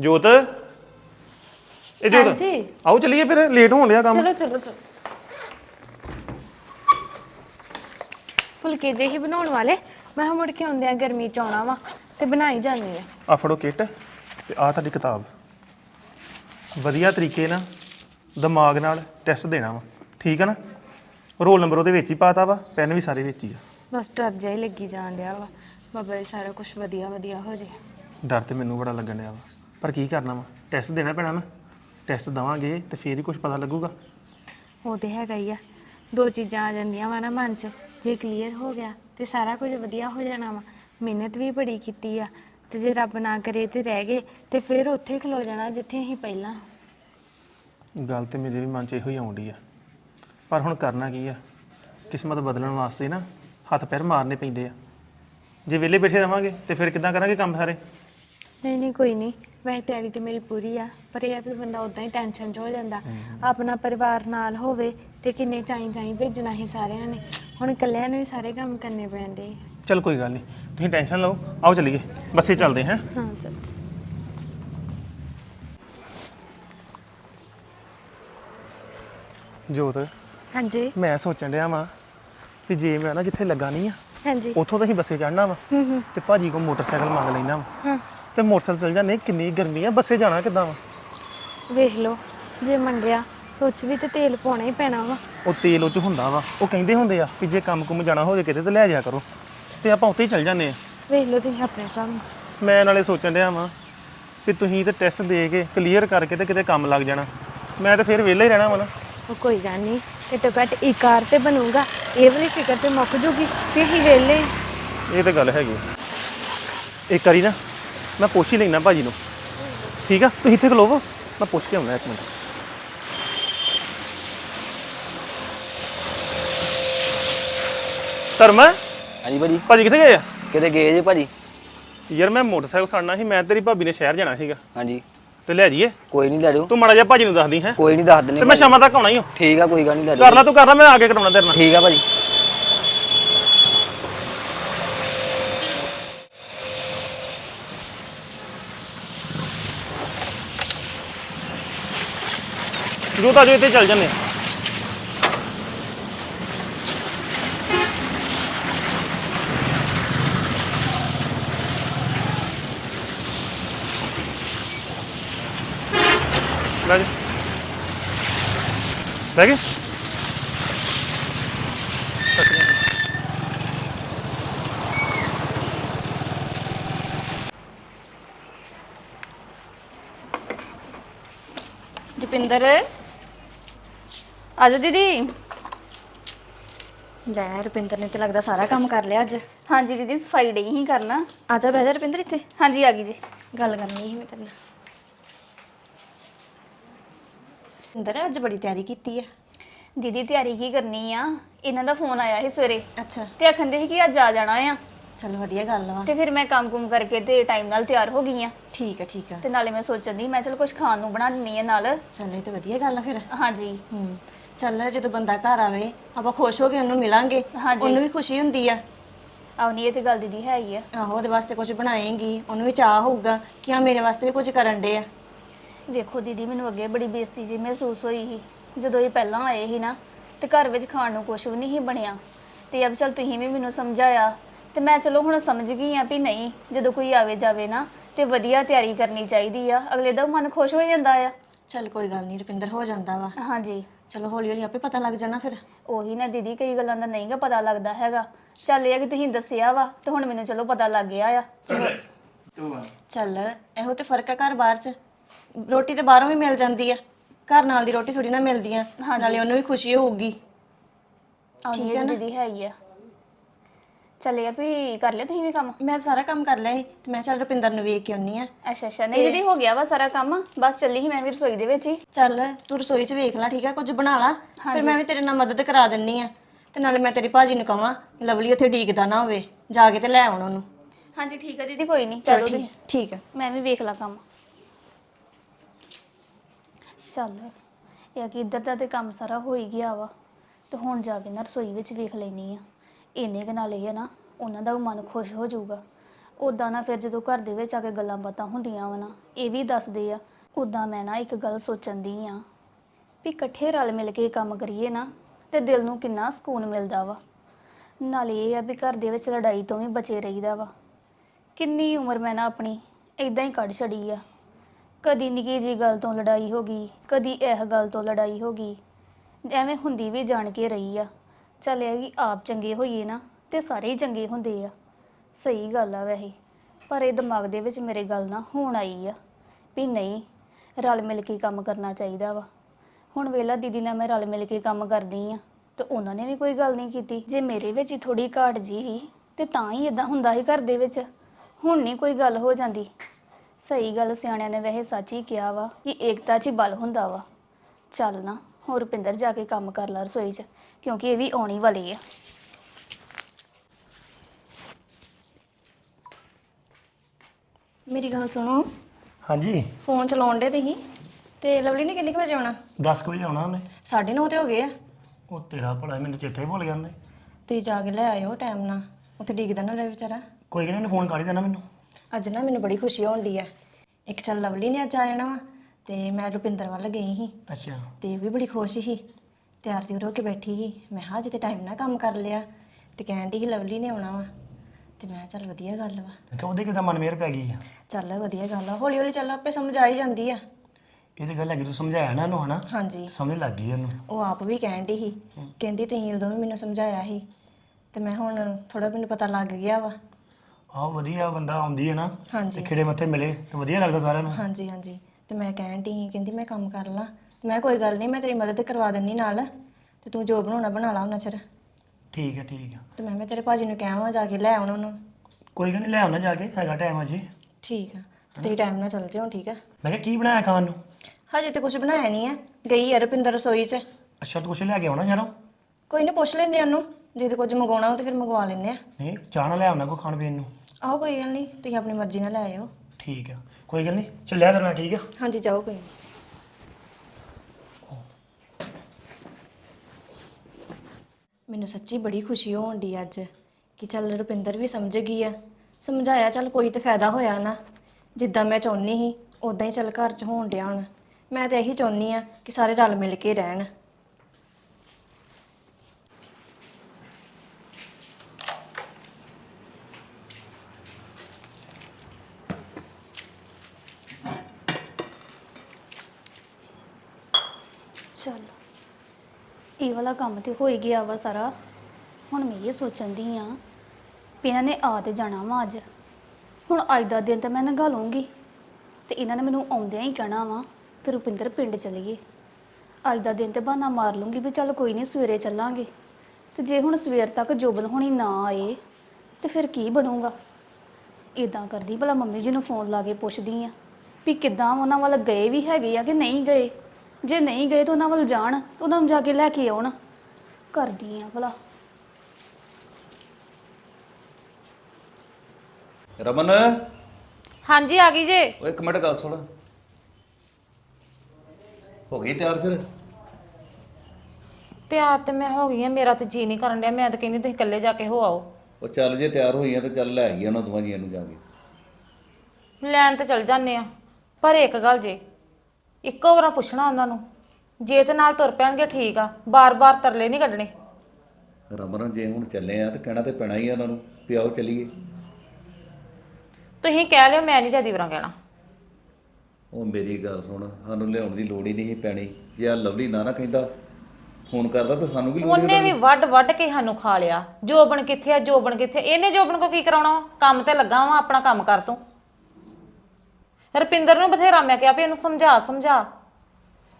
ਜੋਤ? ਇਹ ਜੋਤ? ਹਾਂਜੀ। ਆਓ ਚਲੀਏ ਫਿਰ ਲੇਟ ਹੋਣ ਲਿਆ ਕੰਮ। ਚਲੋ ਚਲੋ ਚਲੋ। ਫੁਲਕੇ ਜਿਹੇ ਹੀ ਬਣਾਉਣ ਵਾਲੇ। ਮੈਂ ਕਿਹਾ ਮੁੜ ਕੇ ਆਉਂਦੇ ਆ ਗਰਮੀ ਚ ਆਉਣਾ ਵਾ ਤੇ ਬਣਾਈ ਜਾਂਦੀ ਆ। ਆ ਫੜੋ ਕਿੱਟ ਤੇ ਆ ਤੁਹਾਡੀ ਕਿਤਾਬ। ਵਧੀਆ ਤਰੀਕੇ ਨਾਲ ਦਿਮਾਗ ਨਾਲ ਟੈਸਟ ਦੇਣਾ ਵਾ। ਠੀਕ ਆ ਨਾ? ਰੋਲ ਨੰਬਰ ਉਹਦੇ ਵਿੱਚ ਹੀ ਪਾਤਾ ਵਾ ਪੈਨ ਵੀ ਸਾਰੇ ਵਿੱਚ ਹੀ ਆ। ਬਸ ਡਰ ਹੀ ਲੱਗੀ ਜਾਣ ਡਿਆ ਵਾ। ਬਾਬਾ ਜੀ ਸਾਰਾ ਕੁਝ ਵਧੀਆ ਵਧੀਆ ਹੋ ਜੇ। ਡਰ ਤੇ ਮੈਨੂੰ ਬੜਾ ਲੱਗਣ ਡਿਆ ਵਾ। ਪਰ ਕੀ ਕਰਨਾ ਵਾ? ਟੈਸਟ ਦੇਣਾ ਪੈਣਾ ਨਾ। ਟੈਸਟ ਦਵਾਂਗੇ ਤੇ ਫੇਰ ਹੀ ਕੁਝ ਪਤਾ ਲੱਗੂਗਾ। ਉਹ ਤੇ ਹੈਗਾ ਹੀ ਆ। ਦੋ ਚੀਜ਼ਾਂ ਆ ਜਾਂਦੀਆਂ ਵਾ ਨਾ ਮਨ 'ਚ। ਜੇ ਕਲੀਅਰ ਹੋ ਗਿਆ ਤੇ ਸਾਰਾ ਕੁਝ ਵਧੀਆ ਹੋ ਜਾਣਾ ਵਾ। ਮਿਹਨਤ ਵੀ ਬੜੀ ਕੀਤੀ ਆ। ਤੇ ਜੇ ਰੱਬ ਨਾ ਕਰੇ ਤੇ ਰਹਿ ਗਏ ਤੇ ਫਿਰ ਉੱਥੇ ਖਲੋ ਜਾਣਾ ਜਿੱਥੇ ਅਸੀਂ ਪਹਿਲਾਂ। ਗੱਲ ਤੇ ਮੇਰੇ ਵੀ ਮਨ 'ਚ ਇਹੋ ਹੀ ਆਉਂਦੀ ਆ। ਪਰ ਹੁਣ ਕਰਨਾ ਕੀ ਆ? ਕਿਸਮਤ ਬਦਲਣ ਵਾਸਤੇ ਨਾ ਹੱਥ ਪੈਰ ਮਾਰਨੇ ਪੈਂਦੇ ਆ। ਜੇ ਵਿਹਲੇ ਬੈਠੇ ਰਵਾਂਗੇ ਤੇ ਫਿਰ ਕਿੱਦਾਂ ਕਰਾਂਗੇ ਕੰਮ ਸਾਰੇ? ਨਹੀਂ ਨਹੀਂ ਕੋਈ ਨਹੀਂ। ਵੈਸੇ ਤਿਆਰੀ ਤੇ ਮੇਰੀ ਪੂਰੀ ਆ ਪਰ ਇਹ ਆ ਵੀ ਬੰਦਾ ਉਦਾਂ ਹੀ ਟੈਨਸ਼ਨ 'ਚ ਹੋ ਜਾਂਦਾ। ਆਪਣਾ ਪਰਿਵਾਰ ਨਾਲ ਹੋਵੇ ਤੇ ਕਿੰਨੇ ਚਾਈ ਚਾਈ ਭੇਜਣਾ ਹੀ ਸਾਰਿਆਂ ਨੇ। ਹੁਣ ਇਕੱਲਿਆਂ ਨੂੰ ਹੀ ਸਾਰੇ ਕੰਮ ਕਰਨੇ ਪੈਂਦੇ ਚਲ ਕੋਈ ਗੱਲ ਨਹੀਂ ਤੁਸੀਂ ਟੈਨਸ਼ਨ ਲਓ ਆਓ ਚਲੀਏ ਬੱਸੇ ਚੱਲਦੇ ਹਾਂ। ਹਾਂ ਚਲ। ਜੋਤ ਹਾਂਜੀ। ਮੈਂ ਸੋਚਣ ਡਿਆ ਵਾਂ ਕਿ ਜੇ ਮੈਂ ਨਾ ਜਿੱਥੇ ਲੱਗਾ ਨਹੀਂ ਆ ਹਾਂਜੀ। ਉੱਥੋਂ ਤਾਂ ਅਸੀਂ ਬੱਸੇ ਚੜਨਾ ਵਾ ਹੂੰ ਹੂੰ ਤੇ ਭਾਜੀ ਕੋ ਮੋਟਰਸਾਈਕਲ ਮੰਗ ਲੈਣਾ ਵਾ। ਹਾਂ। ਤੇ ਮੋਟਰਸਾਈਕਲ ਚੱਲ ਜਾਂਦੇ ਕਿੰਨੀ ਗਰਮੀ ਆ ਬੱਸੇ ਜਾਣਾ ਕਿੱਦਾਂ ਵਾ? ਵੇਖ ਲਓ ਜੇ ਮੰਡਿਆ ਸੋਚ ਵੀ ਤੇ ਤੇਲ ਪਾਉਣਾ ਹੀ ਪੈਣਾ ਵਾ। ਉਹ ਤੇਲ ਉਹ ਚ ਹੁੰਦਾ ਵਾ ਉਹ ਕਹਿੰਦੇ ਹੁੰਦੇ ਆ ਕਿ ਜੇ ਕੰਮ ਕੁਮ ਜਾਣਾ ਹੋਵੇ ਕਿਤੇ ਤੇ ਲੈ ਜਾਇਆ ਕਰੋ ਤੇ ਆਪਾਂ ਉੱਥੇ ਹੀ ਚੱਲ ਜਾਂਦੇ ਆ। ਵੇਖ ਲਓ ਤੁਸੀਂ ਆਪਣੇ ਹਿਸਾਬ ਨਾਲ। ਮੈਂ ਨਾਲੇ ਸੋਚਣ ਡਿਆ ਵਾਂ ਕਿ ਤੁਸੀਂ ਤੇ ਟੈਸਟ ਦੇ ਕੇ ਕਲੀਅਰ ਕਰਕੇ ਤੇ ਕਿਤੇ ਕੰਮ ਲੱਗ ਜਾਣਾ। ਮੈਂ ਤਾਂ ਫਿਰ ਵਿਹਲਾ ਹੀ ਰਹਿਣਾ ਵਾ ਨਾ। ਉਹ ਕੋਈ ਗੱਲ ਨਹੀਂ ਘੱਟੋ ਘੱਟ ਇੱਕ ਕਾਰ ਤੇ ਬਣੂਗਾ। ਇਹ ਵਾਲੀ ਫਿਕਰ ਤੇ ਮੁੱਕ ਜੂਗੀ ਤੇ ਹੀ ਵੇਲੇ ਇਹ ਤਾਂ ਗੱਲ ਹੈਗੀ। ਇੱਕ ਵਾਰੀ ਨਾ ਮੈਂ ਪੁੱਛ ਹੀ ਲੈਣਾ ਭਾਜੀ ਨੂੰ। ਠੀਕ ਆ? ਤੁਸੀਂ ਇੱਥੇ ਖਲੋਵੋ ਮੈਂ ਪੁੱਛ ਕੇ ਆਉਣਾ ਇੱਕ ਮਿੰਟ। ਧਰਮ ਹਾਂਜੀ ਭਾਜੀ। ਭਾਜੀ ਕਿੱਥੇ ਗਏ ਆ? ਕਿਤੇ ਗਏ ਜੇ ਭਾਜੀ। ਯਾਰ ਮੈਂ ਮੋਟਰਸਾਈਕਲ ਖੜਨਾ ਸੀ ਮੈਂ ਤੇਰੀ ਭਾਬੀ ਨੇ ਸ਼ਹਿਰ ਜਾਣਾ ਸੀਗਾ। ਹਾਂਜੀ। ਤੇ ਲੈ ਜਾਈਏ। ਕੋਈ ਨਹੀਂ ਲੈ ਜਾਓ। ਤੂੰ ਮਾੜਾ ਜਿਹਾ ਭਾਜੀ ਨੂੰ ਦੱਸਦੀ ਹੈ। ਕੋਈ ਨਹੀਂ ਦੱਸ ਤੇ ਮੈਂ ਸ਼ਾਮਾਂ ਤੱਕ ਆਉਣਾ ਹੀ ਹਾਂ ਠੀਕ ਆ ਕੋਈ ਗੱਲ ਨਹੀਂ ਲੈ ਕਰ ਜਾਓ। ਲੈ ਤੂੰ ਕਰ ਲੈ ਮੈਂ ਆ ਕੇ ਕਰਾਉਣਾ ਤੇਰੇ ਨਾਲ। ਠੀਕ ਆ ਭਾਜੀ। ਜੋ ਜੋ ਇੱਥੇ ਚੱਲ ਜੰਨੇ ਲੈ ਜਾ। ਲੈ ਗਏ ਰੁਪਿੰਦਰ ਆਜੋ ਦੀਦੀ। ਲੈ ਰੁਪਿੰਦਰ ਨੇ ਤੇ ਲੱਗਦਾ ਸਾਰਾ ਕੰਮ ਕਰ ਲਿਆ ਅੱਜ। ਹਾਂਜੀ ਦੀਦੀ ਸਫ਼ਾਈ ਡੇ ਹੀ ਕਰਨਾ। ਆਜਾ ਬਹਿ ਜਾ ਰੁਪਿੰਦਰ ਇੱਥੇ। ਹਾਂਜੀ ਆ ਗਈ ਜੀ। ਗੱਲ ਕਰਨੀ ਸੀ ਮੈਂ ਤੇਰੇ ਨਾਲ। ਰੁਪਿੰਦਰ ਅੱਜ ਬੜੀ ਤਿਆਰੀ ਕੀਤੀ ਆ। ਦੀਦੀ ਤਿਆਰੀ ਕੀ ਕਰਨੀ ਆ? ਇਹਨਾਂ ਦਾ ਫੋਨ ਆਇਆ ਸੀ ਸਵੇਰੇ। ਅੱਛਾ। ਤੇ ਆਖੰਦੇ ਸੀ ਕਿ ਅੱਜ ਆ ਜਾਣਾ ਆ। ਚਲ ਵਧੀਆ ਗੱਲ ਵਾ। ਤੇ ਫਿਰ ਮੈਂ ਕੰਮ-ਕੁਮ ਕਰਕੇ ਤੇ ਟਾਈਮ ਨਾਲ ਤਿਆਰ ਹੋ ਗਈ ਆ। ਠੀਕ ਆ ਠੀਕ ਆ। ਤੇ ਨਾਲੇ ਮੈਂ ਸੋਚਣ ਦੀ ਮੈਂ ਚਲ ਕੁਝ ਖਾਣ ਨੂੰ ਬਣਾ ਦਿੰਨੀ ਆ ਨਾਲ। ਚੱਲ ਇਹ ਤੇ ਵਧੀਆ ਗੱਲ ਆ ਫਿਰ। ਹਾਂਜੀ। ਹੂੰ। ਚੱਲ ਜਦੋਂ ਬੰਦਾ ਘਰ ਆਵੇ ਆਪਾਂ ਖੁਸ਼ ਹੋ ਕੇ ਉਹਨੂੰ ਮਿਲਾਂਗੇ। ਹਾਂਜੀ। ਉਹਨੂੰ ਵੀ ਖੁਸ਼ੀ ਹੁੰਦੀ ਆ। ਨਹੀਂ ਇਹ ਤੇ ਗੱਲ ਦੀਦੀ ਹੈ ਹੀ ਆ। ਆਹੋ ਉਹਦੇ ਵਾਸਤੇ ਕੁਝ ਬਣਾਏਂਗੀ ਉਹਨੂੰ ਵੀ ਚਾਹ ਹੋਊਗਾ ਕਿ ਹਾਂ ਮੇਰੇ ਵਾਸਤੇ ਵੀ ਕੁਝ ਕਰਨ ਦੇ ਆ। ਵੇਖੋ ਦੀਦੀ ਮੈਨੂੰ ਅੱਗੇ ਬੜੀ ਬੇਇੱਜ਼ਤੀ ਜੀ ਮਹਿਸੂਸ ਹੋਈ ਸੀ। ਜਦੋਂ ਇਹ ਪਹਿਲਾਂ ਆਏ ਸੀ ਨਾ ਤੇ ਘਰ ਵਿੱਚ ਖਾਣ ਨੂੰ ਕੁਝ ਵੀ ਨਹੀਂ ਸੀ ਬਣਿਆ। ਤੇ ਅਬ ਚਲ ਤੁਸੀਂ ਵੀ ਮੈਨੂੰ ਸਮਝਾਇਆ। ਤੇ ਮੈਂ ਚਲੋ ਹੁਣ ਸਮਝ ਗਈ ਆ ਵੀ ਨਹੀਂ ਜਦੋਂ ਕੋਈ ਆਵੇ ਜਾਵੇ ਨਾ ਤੇ ਵਧੀਆ ਤਿਆਰੀ ਕਰਨੀ ਚਾਹੀਦੀ ਆ। ਅਗਲੇ ਦਾ ਮਨ ਖੁਸ਼ ਹੋ ਜਾਂਦਾ ਆ। ਚੱਲ ਕੋਈ ਗੱਲ ਨਹੀਂ ਰੁਪਿੰਦਰ ਹੋ ਜਾਂਦਾ ਵਾ। ਹਾਂਜੀ। ਚਲੋ ਹੌਲੀ ਹੌਲੀ ਆਪੇ ਪਤਾ ਲੱਗ ਜਾਣਾ ਫਿਰ। ਉਹੀ ਨਾ ਦੀਦੀ ਕਈ ਗੱਲਾਂ ਦਾ ਨਹੀਂਗਾ ਪਤਾ ਲੱਗਦਾ ਹੈਗਾ। ਚੱਲ ਇਹ ਆ ਕਿ ਤੁਸੀਂ ਦੱਸਿਆ ਵਾ ਤੇ ਹੁਣ ਮੈਨੂੰ ਚਲੋ ਪਤਾ ਲੱਗ ਗਿਆ ਆ। ਚੱਲ। ਇਹੋ ਤੇ ਫ਼ਰਕ ਆ ਘਰ ਬਾਹਰ ਚ। ਰੋਟੀ ਤੇ ਬਾਹਰੋਂ ਵੀ ਮਿਲ ਜਾਂਦੀ ਆ। ਘਰ ਨਾਲ ਦੀ ਰੋਟੀ ਥੋੜੀ ਨਾ ਮਿਲਦੀ ਆ। ਨਾਲੇ ਉਹਨੂੰ ਵੀ ਖੁਸ਼ੀ ਹੋਊਗੀ। ਆਉਂਦੀ ਹੈ ਦੀਦੀ ਹੈ ਹੀ ਆ। ਚੱਲ ਆ ਵੀ ਕਰ ਲਿਆ ਤੁਸੀਂ ਵੀ ਕੰਮ? ਮੈਂ ਸਾਰਾ ਕੰਮ ਕਰ ਲਿਆ ਸੀ ਤੇ ਮੈਂ ਚੱਲ ਰੁਪਿੰਦਰ ਨੂੰ ਵੇਖ ਕੇ ਆਉਣੀ ਆ ਅੱਛਾ ਅੱਛਾ। ਨਹੀਂ ਦੀਦੀ ਹੋ ਗਿਆ ਵਾ ਸਾਰਾ ਕੰਮ। ਬਸ ਚੱਲੀ ਸੀ ਮੈਂ ਵੀ ਰਸੋਈ ਦੇ ਵਿੱਚ ਹੀ। ਚੱਲ ਤੂੰ ਰਸੋਈ 'ਚ ਵੇਖ ਲੈ ਠੀਕ ਆ? ਕੁਝ ਬਣਾ ਲਾ। ਫਿਰ ਮੈਂ ਵੀ ਤੇਰੇ ਨਾਲ ਮਦਦ ਕਰਾ ਦਿੰਨੀ ਆ ਤੇ ਨਾਲੇ ਮੈਂ ਤੇਰੀ ਭਾਜੀ ਨੂੰ ਕਹਾਂ ਲਵਲੀ ਉੱਥੇ ਡੀਕਦਾ ਨਾ ਹੋਵੇ। ਜਾ ਕੇ ਤੇ ਲੈ ਆਉਣ ਉਹਨੂੰ। ਹਾਂਜੀ ਠੀਕ ਆ ਦੀਦੀ ਕੋਈ ਨਹੀਂ। ਚਲੋ ਤੁਸੀਂ। ਠੀਕ ਆ। ਮੈਂ ਵੀ ਵੇਖ ਲਾ ਕੰਮ। ਚੱਲ ਇਹ ਕਿ ਇੱਧਰ ਦਾ ਤੇ ਕੰਮ ਸਾਰਾ ਹੋ ਹੀ ਗਿਆ ਵਾ। ਤੇ ਹੁਣ ਜਾ ਕੇ ਨਾ ਰਸੋਈ ਵਿੱਚ ਵੇਖ ਲੈਣੀ ਆ ਇੰਨੇ ਕੁ ਨਾਲ ਇਹ ਆ ਨਾ, ਉਹਨਾਂ ਦਾ ਵੀ ਮਨ ਖੁਸ਼ ਹੋ ਜਾਊਗਾ। ਉਦਾਂ ਨਾ ਫਿਰ ਜਦੋਂ ਘਰ ਦੇ ਵਿੱਚ ਆ ਕੇ ਗੱਲਾਂ ਬਾਤਾਂ ਹੁੰਦੀਆਂ ਵਾ ਨਾ, ਇਹ ਵੀ ਦੱਸਦੇ ਆ ਉਦਾਂ ਮੈਂ ਨਾ ਇੱਕ ਗੱਲ ਸੋਚਣ ਦੀ ਆ ਵੀ ਇਕੱਠੇ ਰਲ ਮਿਲ ਕੇ ਕੰਮ ਕਰੀਏ ਨਾ, ਤੇ ਦਿਲ ਨੂੰ ਕਿੰਨਾ ਸਕੂਨ ਮਿਲਦਾ ਵਾ। ਨਾਲੇ ਇਹ ਆ ਵੀ ਘਰ ਦੇ ਵਿੱਚ ਲੜਾਈ ਤੋਂ ਵੀ ਬਚੇ ਰਹੀਦਾ ਵਾ। ਕਿੰਨੀ ਉਮਰ ਮੈਂ ਨਾ ਆਪਣੀ ਇਦਾਂ ਹੀ ਕੱਢ ਛੜੀ ਆ। ਕਦੀ ਨਿੱਕੀ ਜੀ ਗੱਲ ਤੋਂ ਲੜਾਈ ਹੋ ਗਈ, ਕਦੀ ਇਹ ਗੱਲ ਤੋਂ ਲੜਾਈ ਹੋ ਗਈ, ਐਵੇਂ ਹੁੰਦੀ ਵੀ ਜਾਣ ਕੇ ਰਹੀ ਆ। ਚੱਲ ਇਹ ਕਿ ਆਪ ਚੰਗੇ ਹੋਈਏ ਨਾ ਤੇ ਸਾਰੇ ਹੀ ਚੰਗੇ ਹੁੰਦੇ ਆ। ਸਹੀ ਗੱਲ ਆ ਵੈਸੇ। ਪਰ ਇਹ ਦਿਮਾਗ ਦੇ ਵਿੱਚ ਮੇਰੇ ਗੱਲ ਨਾ ਹੁਣ ਆਈ ਆ ਵੀ ਨਹੀਂ, ਰਲ ਮਿਲ ਕੇ ਕੰਮ ਕਰਨਾ ਚਾਹੀਦਾ ਵਾ। ਹੁਣ ਵੇਲਾ ਦੀਦੀ ਨਾਲ ਮੈਂ ਰਲ ਮਿਲ ਕੇ ਕੰਮ ਕਰਦੀ ਆ ਤੇ ਉਹਨਾਂ ਨੇ ਵੀ ਕੋਈ ਗੱਲ ਨਹੀਂ ਕੀਤੀ। ਜੇ ਮੇਰੇ ਵਿੱਚ ਹੀ ਥੋੜੀ ਘਾਟ ਜੀ ਸੀ ਤੇ ਤਾਂ ਹੀ ਇਦਾਂ ਹੁੰਦਾ ਸੀ ਘਰ ਦੇ ਵਿੱਚ। ਹੁਣ ਨਹੀਂ ਕੋਈ ਗੱਲ ਹੋ ਜਾਂਦੀ। ਸਹੀ ਗੱਲ ਸਿਆਣਿਆਂ ਨੇ ਵੈਸੇ ਸੱਚ ਹੀ ਕਿਹਾ ਵਾ ਕਿ ਏਕਤਾ 'ਚ ਹੀ ਬਲ ਹੁੰਦਾ ਵਾ। ਚੱਲ ਨਾ। ਹੋਰ ਰੁਪਿੰਦਰ ਜਾ ਕੇ ਕੰਮ ਕਰ ਲੈ ਰਸੋਈ 'ਚ ਕਿਉਂਕਿ ਇਹ ਵੀ ਆਉਣੀ ਵਾਲੀ ਆ। ਮੇਰੀ ਗੱਲ ਸੁਣੋ। ਹਾਂਜੀ। ਫੋਨ ਚਲਾਉਣ ਦੇ ਤੁਸੀਂ? ਤੇ ਲਵਲੀ ਨੇ ਕਿੰਨੇ ਕੁ ਵਜੇ ਆਉਣਾ? 10 ਵਜੇ ਆਉਣਾ ਉਹਨੇ। 9:30 ਤੇ ਹੋ ਗਏ ਆ। ਉਹ ਤੇਰਾ ਭਲਾ ਮੈਨੂੰ ਚੇਤੇ ਹੀ ਭੁੱਲ ਗਿਆ ਉਹਨੇ। ਤੇ ਜਾ ਕੇ ਲੈ ਆਇਓ ਟਾਈਮ ਨਾਲ। ਉੱਥੇ ਡੀਕਦਾ ਨਾ ਰਹੇ ਵਿਚਾਰਾ। ਕੋਈ ਕਹਿੰਦਾ ਫੋਨ ਕਰ ਹੀ ਦੇਣਾ ਮੈਨੂੰ। ਅੱਜ ਨਾ ਮੈਨੂੰ ਬੜੀ ਖੁਸ਼ੀ ਹੋਣ ਦੀ ਆ। ਇੱਕ ਚੱਲ ਲਵਲੀ ਨੇ ਅੱਜ ਆ ਜਾਣਾ ਵਾ। ਤੇ ਮੈਂ ਰੁਪਿੰਦਰ ਵੱਲ ਗਈ ਸੀ। ਅੱਛਾ। ਤੇ ਉਹ ਵੀ ਬੜੀ ਖੁਸ਼ ਸੀ। ਤਿਆਰ ਤਿਉਰ ਹੋ ਕੇ ਬੈਠੀ ਸੀ। ਮੈਂ ਹਾਂ ਜਿੱਤੇ ਟਾਈਮ ਨਾਲ ਕੰਮ ਕਰ ਲਿਆ। ਤੇ ਕਹਿਣ ਸੀ ਲਵਲੀ ਨੇ ਆਉਣਾ ਵਾ। ਤੇ ਮੈਂ ਕਿਹਾ ਚੱਲ ਵਧੀਆ ਗੱਲ ਵਾ। ਕਿ ਉਹਦੇ ਕਿਦਾਂ ਮਨ ਮੇਰ ਪੈ ਗਈ ਆ? ਚੱਲ ਵਧੀਆ ਗੱਲ ਆ। ਹੌਲੀ ਹੌਲੀ ਚੱਲ ਆਪੇ ਸਮਝ ਆ ਹੀ ਜਾਂਦੀ ਆ। ਇਹ ਤੇ ਗੱਲ ਹੈਗੀ ਤੂੰ ਸਮਝਾਇਆ ਨਾ ਉਹਨੂੰ ਹਨਾ? ਹਾਂਜੀ। ਸਮਝ ਲੱਗ ਗਈ ਉਹਨੂੰ। ਉਹ ਆਪ ਵੀ ਕਹਿਣ ਦੀ ਸੀ। ਕਹਿੰਦੀ ਤੁਸੀਂ ਉਦੋਂ ਵੀ ਮੈਨੂੰ ਸਮਝਾਇਆ ਸੀ। ਤੇ ਮੈਂ ਹੁਣ ਥੋੜਾ ਮੈਨੂੰ ਪਤਾ ਲੱਗ ਗਿਆ ਵਾ। ਆਹ ਵਧੀਆ ਬੰਦਾ ਆਉਂਦੀ ਹੈ ਨਾ। ਤੇ ਹਾਂਜੀ ਖਿੜੇ ਮੱਥੇ ਮਿਲੇ ਤੇ ਵਧੀਆ ਲੱਗਦਾ ਸਾਰਿਆਂ ਨੂੰ। ਹਾਂਜੀ ਹਾਂਜੀ। ਤੇ ਮੈਂ ਕਹਿਣ ਦੀ ਸੀ ਕਹਿੰਦੀ ਮੈਂ ਕੰਮ ਕਰ ਲਾਂ। ਤੇ ਮੈਂ ਕਿਹਾ ਕੋਈ ਗੱਲ ਨਹੀਂ ਮੈਂ ਤੇਰੀ ਮਦਦ ਕਰਵਾ ਦਿੰਨੀ ਨਾਲ। ਤੇ ਤੂੰ ਜੋ ਬਣਾਉਣਾ ਬਣਾ ਲਾ ਉਹਨਾਂ ਚਿਰ। ਠੀਕ ਹੈ ਠੀਕ ਹੈ ਤੇ ਮੈਂ ਮੈਂ ਤੇਰੇ ਭਾਜੀ ਨੂੰ ਕਹਾਂ ਜਾ ਕੇ ਲੈ ਆਉਣ ਉਹਨੂੰ। ਕੋਈ ਗੱਲ ਨਹੀਂ ਲੈ ਆਉਣਾ ਜਾ ਕੇ ਹੈਗਾ ਟਾਈਮ ਅਜੇ ਠੀਕ ਆ ਤੇ ਤੇਰੀ ਟਾਈਮ ਨਾਲ ਚੱਲ ਜਿਓ ਠੀਕ ਆ। ਮੈਂ ਕਿਹਾ ਕੀ ਬਣਾਇਆ ਖਾਣ ਨੂੰ? ਹਜੇ ਤੇ ਕੁਝ ਬਣਾਇਆ ਨਹੀਂ ਆ। ਗਈ ਆ ਰੁਪਿੰਦਰ ਰਸੋਈ 'ਚ। ਅੱਛਾ ਤੂੰ ਕੁਛ ਲੈ ਕੇ ਆਉਣਾ ਸ਼ਹਿਰੋਂ? ਕੋਈ ਨਹੀਂ ਪੁੱਛ ਲੈਂਦੇ ਉਹਨੂੰ। ਜੇ ਤੇ ਕੁਝ ਮੰਗਵਾਉਣਾ ਹੋ ਤੇ ਫਿਰ ਮੰਗਵਾ ਲੈਂਦੇ ਆ। ਨਹੀਂ ਚਾਹ ਨਾਲ ਲੈ ਆਉਣਾ ਕੋਈ ਖਾਣ ਪੀਣ ਨੂੰ? ਆਹੋ ਕੋਈ ਗੱਲ ਨਹੀਂ ਤੁਸੀਂ ਆਪਣੀ ਮਰਜ਼ੀ ਨਾਲ ਲੈ ਆਇਓ। ਠੀਕ ਆ। ਕੋਈ ਗੱਲ ਨਹੀਂ ਚੱਲਿਆ ਕਰਨਾ ਠੀਕ ਆ? ਹਾਂਜੀ, ਜਾਓ ਕੋਈ ਨੀ। ਮੈਨੂੰ ਸੱਚੀ ਬੜੀ ਖੁਸ਼ੀ ਹੋਣ ਦੀ ਅੱਜ ਕਿ ਚੱਲ ਰੁਪਿੰਦਰ ਵੀ ਸਮਝ ਗਈ ਆ। ਸਮਝਾਇਆ ਚੱਲ ਕੋਈ ਤੇ ਫਾਇਦਾ ਹੋਇਆ ਨਾ। ਜਿੱਦਾਂ ਮੈਂ ਚਾਹੁੰਨੀ ਸੀ ਉਦਾਂ ਹੀ ਚੱਲ ਘਰ 'ਚ ਹੋਣ ਡਿਆ ਹੁਣ। ਮੈਂ ਤਾਂ ਇਹੀ ਚਾਹੁੰਨੀ ਆ ਕਿ ਸਾਰੇ ਰਲ ਮਿਲ ਕੇ ਰਹਿਣ ਚੱਲ ਇਹ ਵਾਲਾ ਕੰਮ ਤੇ ਹੋ ਹੀ ਗਿਆ ਵਾ ਸਾਰਾ। ਹੁਣ ਮੈਂ ਇਹ ਸੋਚਣ ਦੀ ਆ ਵੀ ਇਹਨਾਂ ਨੇ ਆ ਤੇ ਜਾਣਾ ਵਾ ਅੱਜ। ਹੁਣ ਅੱਜ ਦਾ ਦਿਨ ਤਾਂ ਮੈਂ ਨਗਾ ਲੂੰਗੀ ਤੇ ਇਹਨਾਂ ਨੇ ਮੈਨੂੰ ਆਉਂਦਿਆਂ ਹੀ ਕਹਿਣਾ ਵਾ ਕਿ ਰੁਪਿੰਦਰ ਪਿੰਡ ਚਲੀਏ ਅੱਜ ਦਾ ਦਿਨ ਤੇ ਬਹਾਨਾ ਮਾਰ ਲੂੰਗੀ ਵੀ ਚੱਲ ਕੋਈ ਨਹੀਂ ਸਵੇਰੇ ਚੱਲਾਂਗੇ। ਤੇ ਜੇ ਹੁਣ ਸਵੇਰ ਤੱਕ ਜੋਬਨ ਹੋਣੀ ਨਾ ਆਏ, ਤੇ ਫਿਰ ਕੀ ਬਣੂਗਾ? ਇਦਾਂ ਕਰਦੀ ਭਲਾ ਮੰਮੀ ਜੀ ਨੂੰ ਫੋਨ ਲਾ ਕੇ ਪੁੱਛਦੀ ਆ ਵੀ ਕਿੱਦਾਂ ਉਹਨਾਂ ਵੱਲ ਗਏ ਵੀ ਹੈਗੇ ਆ ਕਿ ਨਹੀਂ ਗਏ? ਜੇ ਨਹੀਂ ਗਏ ਤਾਂ ਉਹਨਾਂ ਵੱਲ ਜਾਣ ਤੇ ਉਹਨਾਂ ਨੂੰ ਜਾ ਕੇ ਲੈ ਕੇ ਆਉਣ। ਕਰਦੀ ਆ ਭਲਾ। ਰਮਨ? ਹਾਂਜੀ ਆ ਗਈ ਜੇ। ਓਏ ਇੱਕ ਮਿੰਟ ਗੱਲ ਸੁਣ। ਹੋ ਗਈ ਤਿਆਰ ਫਿਰ? ਤਿਆਰ ਤੇ ਮੈਂ ਹੋ ਗਈ ਆ ਮੇਰਾ ਤੇ ਜੀ ਨਹੀਂ ਕਰਨ ਡਿਆ। ਮੈਂ ਤਾਂ ਕਹਿੰਦੀ ਤੁਸੀਂ ਇਕੱਲੇ ਜਾ ਕੇ ਹੋ ਆਓ। ਉਹ ਚੱਲ ਜੇ ਤਿਆਰ ਹੋਈਆਂ ਤੇ ਚੱਲ ਲੈ ਆਈਏ ਉਹਨਾਂ ਦੋਵਾਂ ਜੀਆਂ ਨੂੰ ਜਾ ਕੇ। ਲੈਣ ਤੇ ਚਲ ਜਾਂਦੇ ਆ। ਪਰ ਇੱਕ ਗੱਲ ਜੇ ਇੱਕੋ ਵਾਰ ਪੁੱਛਣਾ ਉਹਨਾਂ ਨੂੰ। ਜੇ ਤੇ ਨਾਲ ਤੁਰ ਪੈਣਗੇ ਠੀਕ ਆ ਬਾਰ-ਬਾਰ ਤਰਲੇ ਨਹੀਂ ਕੱਢਣੇ। ਰਮਨ ਜੇ ਹੁਣ ਚੱਲੇ ਆ ਤੇ ਕਹਿਣਾ ਤੇ ਪੈਣਾ ਹੀ ਆ ਉਹਨਾਂ ਨੂੰ ਵੀ ਆਓ ਚੱਲੀਏ। ਤੁਸੀਂ ਕਹਿ ਲਿਓ ਮੈਂ ਨਹੀਂ ਜਦੀ ਵਰਾਂ ਕਹਿਣਾ। ਉਹ ਮੇਰੀ ਗੱਲ ਸੁਣ ਸਾਨੂੰ ਲਿਆਉਣ ਦੀ ਲੋੜ ਹੀ ਨਹੀਂ ਪੈਣੀ। ਜੇ ਆ ਲਵਲੀ ਨਾ ਨਾ ਕਹਿੰਦਾ ਫੋਨ ਕਰਦਾ ਤਾਂ ਸਾਨੂੰ ਵੀ ਲੋੜ ਹੀ ਉਹਨੇ ਵੀ ਵੱਡ ਵੱਡ ਕੇ ਸਾਨੂੰ ਖਾ ਲਿਆ। ਜੋਬਨ ਕਿੱਥੇ ਆ ਜੋਬਨ ਕਿੱਥੇ ਇਹਨੇ ਜੋਬਨ ਕੋ ਕੀ ਕਰਾਉਣਾ ਵਾ? ਕੰਮ ਤੇ ਲੱਗਾ ਵਾ ਆਪਣਾ ਕੰਮ ਕਰ ਤੂੰ। ਰਪਿੰਦਰ ਨੂੰ ਬਥੇਰਾ ਮੈਂ ਕਿਹਾ ਵੀ ਇਹਨੂੰ ਸਮਝਾ ਸਮਝਾ।